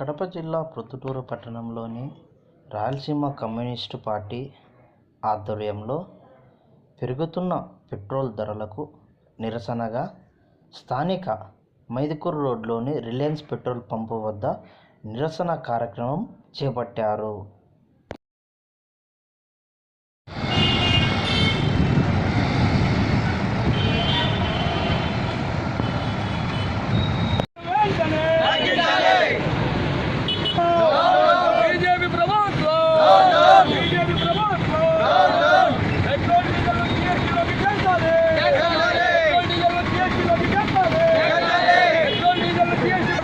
కడప జిల్లా ప్రొద్దుటూరు పట్టణంలోని Rayalaseema communist party ఆధ్వర్యంలో పెరుగుతున్న పెట్రోల్ ధరలకు నిరసనగా స్థానిక మైదుకూరు రోడ్లోని రిలయన్స్ పెట్రోల్ పంపు వద్ద నిరసన కార్యక్రమం చేపట్టారు బీజేపీ ప్రభుత్వం బీజేపీ ప్రభుత్వం పెట్రోల్ డీజిల్ జీఎస్టీలోకి చేర్చాలి పెట్రోల్ డీజిల్ జీఎస్టీలోకి చేర్చాలి petrol diesel GST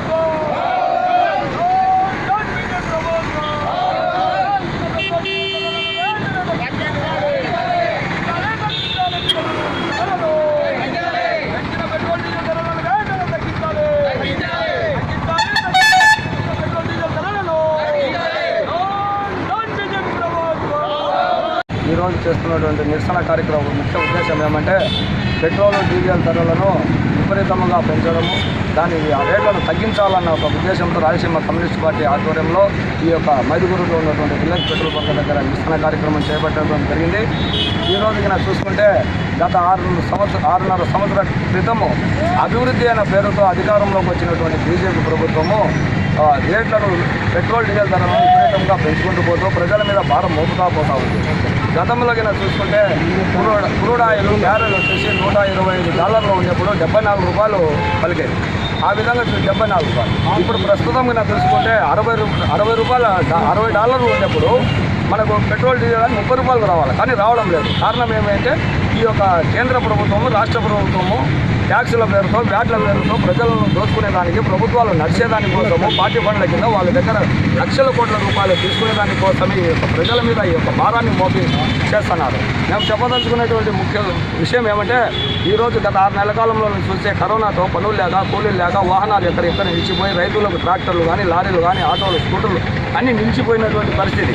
petrol diesel ధరలను వేగంగా తగ్గించాలి పెట్రోల్ డీజిల్ ధరలను డౌన్ బీజేపీ ప్రభుత్వం ఈరోజు చేస్తున్నటువంటి నిరసన కార్యక్రమం ముఖ్య ఉద్దేశం ఏమంటే పెట్రోల్ డీజిల్ ధరలను విపరీతంగా పెంచడము దాని ఆ రేట్లను తగ్గించాలన్న ఒక ఉద్దేశంతో రాయలసీమ కమ్యూనిస్ట్ పార్టీ ఆధ్వర్యంలో ఈ యొక్క మైదుగురులో ఉన్నటువంటి విలేజ్ పెట్రోల్ బంక్ దగ్గర నిరసన కార్యక్రమం చేపట్టడం జరిగింది. ఈ రోజు కనుక చూసుకుంటే గత ఆరు సంవత్సర ఆరున్నర సంవత్సరాల క్రితము అభివృద్ధి అయిన పేరుతో అధికారంలోకి వచ్చినటువంటి బీజేపీ ప్రభుత్వము ఆ, రేట్లను పెట్రోల్ డీజిల్ ధరలను విపరీతంగా పెంచుకుంటూ పోతూ ప్రజల మీద భారం మోపుతా పోతా ఉంది. గతంలో కింద చూసుకుంటే క్రూడ్ క్రూడ్ ఆయిల్ బ్యారెల్ వచ్చేసి నూట ఇరవై ఐదు డాలర్లు ఉండేప్పుడు డెబ్బై నాలుగు రూపాయలు పలికేది ఆ విధంగా డెబ్బై నాలుగు రూపాయలు. ఇప్పుడు ప్రస్తుతం కింద చూసుకుంటే అరవై అరవై రూపాయల అరవై డాలర్లు ఉండేప్పుడు మనకు పెట్రోల్ డీజిల్ అని ముప్పై రూపాయలకు రావాలి. కానీ రావడం లేదు. కారణం ఏమంటే ఈ యొక్క కేంద్ర ప్రభుత్వము రాష్ట్ర ప్రభుత్వము ట్యాక్సుల పేరుతో వ్యాట్ల పేరుతో ప్రజలను దోచుకునేదానికి ప్రభుత్వాలు నడిచేదాని కోసము పార్టీ ఫండ్ల కింద వాళ్ళ దగ్గర లక్షల కోట్ల రూపాయలు తీసుకునేదాని దానికోసమే ఈ యొక్క ప్రజల మీద ఈ యొక్క భారాన్ని మోపి చేస్తున్నారు. మేము చెప్పదలుచుకునేటువంటి ముఖ్య విషయం ఏమంటే ఈరోజు గత ఆరు నెలల కాలంలో చూస్తే కరోనాతో పనులు లేక కూలీలు లేక వాహనాలు ఎక్కడెక్కడ నిలిచిపోయి రైతులకు ట్రాక్టర్లు కానీ లారీలు కానీ ఆటోలు స్కూటర్లు అన్నీ నిలిచిపోయినటువంటి పరిస్థితి.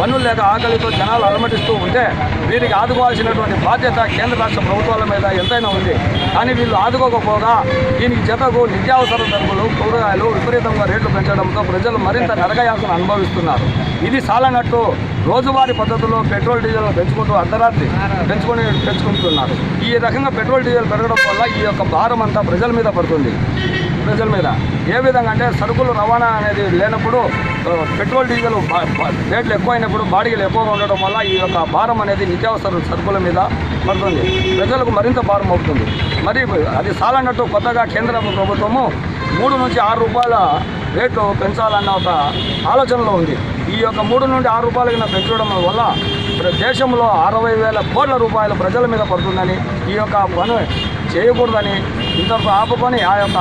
పన్నులు లేక ఆకలితో జనాలు అలమటిస్తూ ఉంటే వీరికి ఆదుకోవాల్సినటువంటి బాధ్యత కేంద్ర రాష్ట్ర ప్రభుత్వాల మీద ఎంతైనా ఉంది. కానీ వీళ్ళు ఆదుకోకపోగా దీనికి జతకు నిత్యావసర సరుకులు కూరగాయలు విపరీతంగా రేట్లు పెంచడంతో ప్రజలు మరింత నరకయాసను అనుభవిస్తున్నారు. ఇది సాలనట్టు రోజువారీ పద్ధతిలో పెట్రోల్ డీజిల్ పెంచుకుంటూ అర్ధరాత్రి పెంచుకొని పెంచుకుంటున్నారు. ఈ రకంగా పెట్రోల్ డీజిల్ పెరగడం వల్ల ఈ యొక్క భారం అంతా ప్రజల మీద పడుతుంది. ప్రజల మీద. ఏ విధంగా అంటే సరుకులు రవాణా అనేది లేనప్పుడు పెట్రోల్ డీజిల్ రేట్లు ఎక్కువైనప్పుడు బాడీలు ఎక్కువగా ఉండడం వల్ల ఈ యొక్క భారం అనేది నిత్యావసర సరుకుల మీద పడుతుంది. ప్రజలకు మరింత భారం అవుతుంది. మరి అది చాలన్నట్టు కొత్తగా కేంద్ర ప్రభుత్వము మూడు నుంచి ఆరు రూపాయల రేట్లు పెంచాలన్న ఒక ఆలోచనలో ఉంది. ఈ యొక్క మూడు నుండి ఆరు రూపాయల కింద పెంచడం వల్ల దేశంలో అరవై వేల కోట్ల రూపాయలు ప్రజల మీద పడుతుందని ఈ యొక్క పని చేయకూడదని ఇంతవరకు ఆపుకొని ఆ యొక్క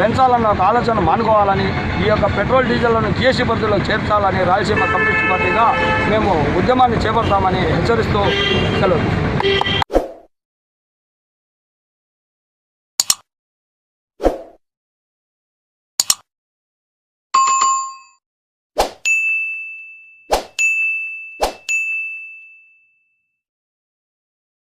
పెంచాలన్న ఒక ఆలోచన మానుకోవాలని ఈ యొక్క పెట్రోల్ డీజిల్లను జిఎస్టీ పరిధిలో చేర్చాలని రాయలసీమ కమ్యూనిస్ట్ పార్టీగా మేము ఉద్యమాన్ని చేపడతామని హెచ్చరిస్తూ సెలవు.